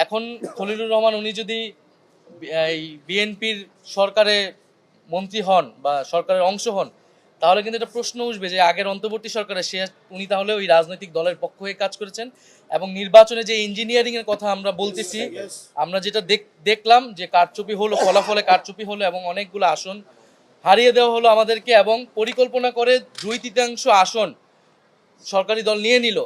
এখন খলিলুর রহমান উনি যদি এই বিএনপির সরকারে মন্ত্রী হন বা সরকারের অংশ হন তাহলে কিন্তু এটা প্রশ্ন উঠবে যে আগের অন্তর্বর্তী সরকারে সে উনি তাহলে ওই রাজনৈতিক দলের পক্ষ হয়ে কাজ করেছেন এবং নির্বাচনে যে ইঞ্জিনিয়ারিং এর কথা আমরা বলতেছি আমরা যেটা দেখ- দেখলাম যে কারচুপি হলো ফলাফলে কারচুপি হলো এবং অনেকগুলো আসন হারিয়ে দেওয়া হলো আমাদেরকে এবং পরিকল্পনা করে দুই তৃতীয়াংশ আসন সরকারি দল নিয়ে নিল।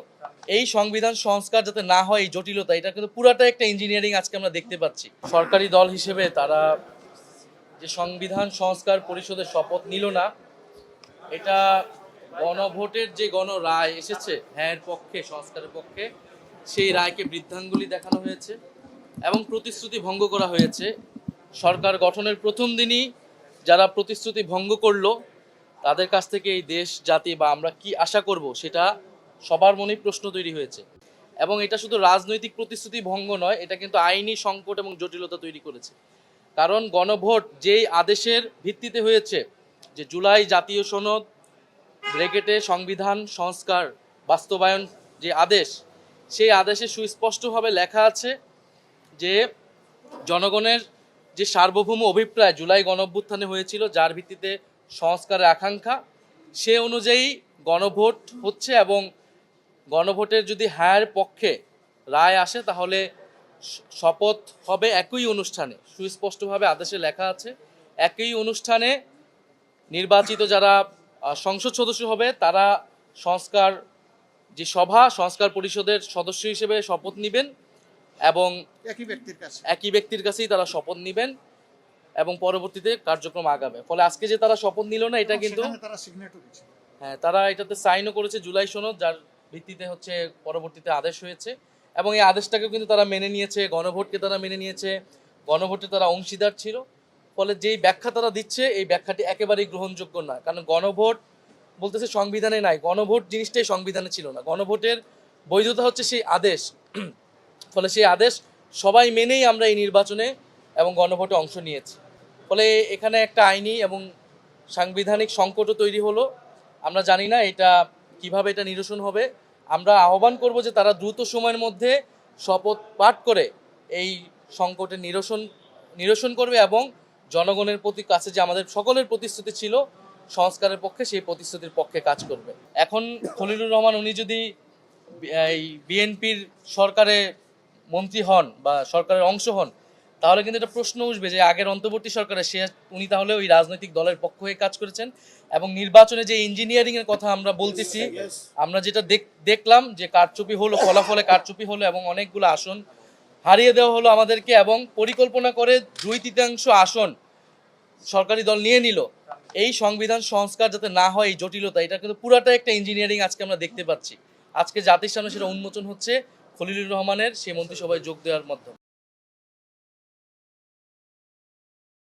এই সংবিধান সংস্কার যাতে না হয়, এই জটিলতা, এটা কিন্তু পুরাটা একটা ইঞ্জিনিয়ারিং আজকে আমরা দেখতে পাচ্ছি। সরকারি দল হিসেবে তারা যে সংবিধান সংস্কার পরিষদের শপথ নিল না, এটা গণভোটের যে গণ রায় এসেছে হ্যাঁ পক্ষে, সংস্কারের পক্ষে, সেই রায়কে বৃদ্ধাঙ্গুলি দেখানো হয়েছে এবং প্রতিশ্রুতি ভঙ্গ করা হয়েছে। সরকার গঠনের প্রথম দিনই যারা প্রতিশ্রুতি ভঙ্গ করল, তাদের কাছ থেকে এই দেশ, জাতি বা আমরা কি আশা করব, সেটা সবার মনেই প্রশ্ন তৈরি হয়েছে। এবং এটা শুধু রাজনৈতিক প্রতিশ্রুতি ভঙ্গ নয়, এটা কিন্তু আইনি সংকট এবং জটিলতা তৈরি করেছে। কারণ গণভোট যেই আদেশের ভিত্তিতে হয়েছে যে জুলাই জাতীয় সনদ ব্রেকেটে সংবিধান, সংস্কার, বাস্তবায়ন যে আদেশ, সেই আদেশে সুস্পষ্টভাবে লেখা আছে যে জনগণের যে সার্বভৌম অভিপ্রায় জুলাই গণঅভ্যুত্থানে হয়েছিল, যার ভিত্তিতে সংস্কারের আকাঙ্ক্ষা, সে অনুযায়ী গণভোট হচ্ছে এবং গণভোটের যদি হ্যার পক্ষে রায় আসে তাহলে শপথ হবে একই অনুষ্ঠানে। সুস্পষ্টভাবে আদেশে লেখা আছে একই অনুষ্ঠানে নির্বাচিত যারা সংসদ সদস্য হবে তারা সংস্কার যে সভা সংস্কার পরিষদের সদস্য হিসেবে শপথ নেবেন এবং একই ব্যক্তির কাছে। একই ব্যক্তির কাছেই তারা শপথ নেবেন এবং পরবর্তীতে কার্যক্রম আগাবে। ফলে আজকে যে তারা শপথ নিল না এটা কিন্তু সিগনেটও দিচ্ছে হ্যাঁ তারা এটাতে সাইনও করেছে জুলাই সনদ যার ভিত্তিতে হচ্ছে পরবর্তীতে আদেশ হয়েছে। এবং এই আদেশটাকেও কিন্তু তারা মেনে নিয়েছে, গণভোটকে তারা মেনে নিয়েছে, গণভোটে তারা অংশীদার ছিল। ফলে যেই ব্যাখ্যা তারা দিচ্ছে, এই ব্যাখ্যাটি একেবারেই গ্রহণযোগ্য না কারণ গণভোট বলতেছে সংবিধানে নাই, গণভোট জিনিসটাই সংবিধানে ছিল না। গণভোটের বৈধতা হচ্ছে সেই আদেশ। ফলে সেই আদেশ সবাই মেনেই আমরা এই নির্বাচনে এবং গণভোটে অংশ নিয়েছি। ফলে এখানে একটা আইনি এবং সাংবিধানিক সংকটও তৈরি হলো। আমরা জানি না এটা কীভাবে এটা নিরসন হবে। আমরা আহ্বান করব যে তারা দ্রুত সময়ের মধ্যে শপথ পাঠ করে এই সংকটের নিরসন নিরসন করবে এবং জনগণের প্রতি কাছে যে আমাদের সকলের প্রতিশ্রুতি ছিল, সংস্কারের পক্ষে সেই প্রতিশ্রুতির পক্ষে কাজ করবে। এখন খলিলুর রহমান, উনি যদি এই বিএনপির সরকারে মন্ত্রী হন বা সরকারের অংশ হন তাহলে কিন্তু এটা প্রশ্ন উঠবে যে আগের অন্তর্বর্তী সরকারে সে উনি তাহলে ওই রাজনৈতিক দলের পক্ষ হয়ে কাজ করেছেন এবং নির্বাচনে যে ইঞ্জিনিয়ারিং এর কথা আমরা বলতেছি আমরা যেটা দেখ- দেখলাম যে কারচুপি হলো ফলাফলে কারচুপি হলো এবং অনেকগুলো আসন হারিয়ে দেওয়া হলো আমাদেরকে এবং পরিকল্পনা করে দুই তৃতীয়াংশ আসন সরকারি দল নিয়ে নিল। এই সংবিধান সংস্কার যাতে না হয় এই জটিলতা এটা কিন্তু পুরাটা একটা ইঞ্জিনিয়ারিং আজকে আমরা দেখতে পাচ্ছি। আজকে জাতির সামনে সেটা উন্মোচন হচ্ছে খলিলুর রহমানের সেই মন্ত্রিসভায় যোগ দেওয়ার মাধ্যমে।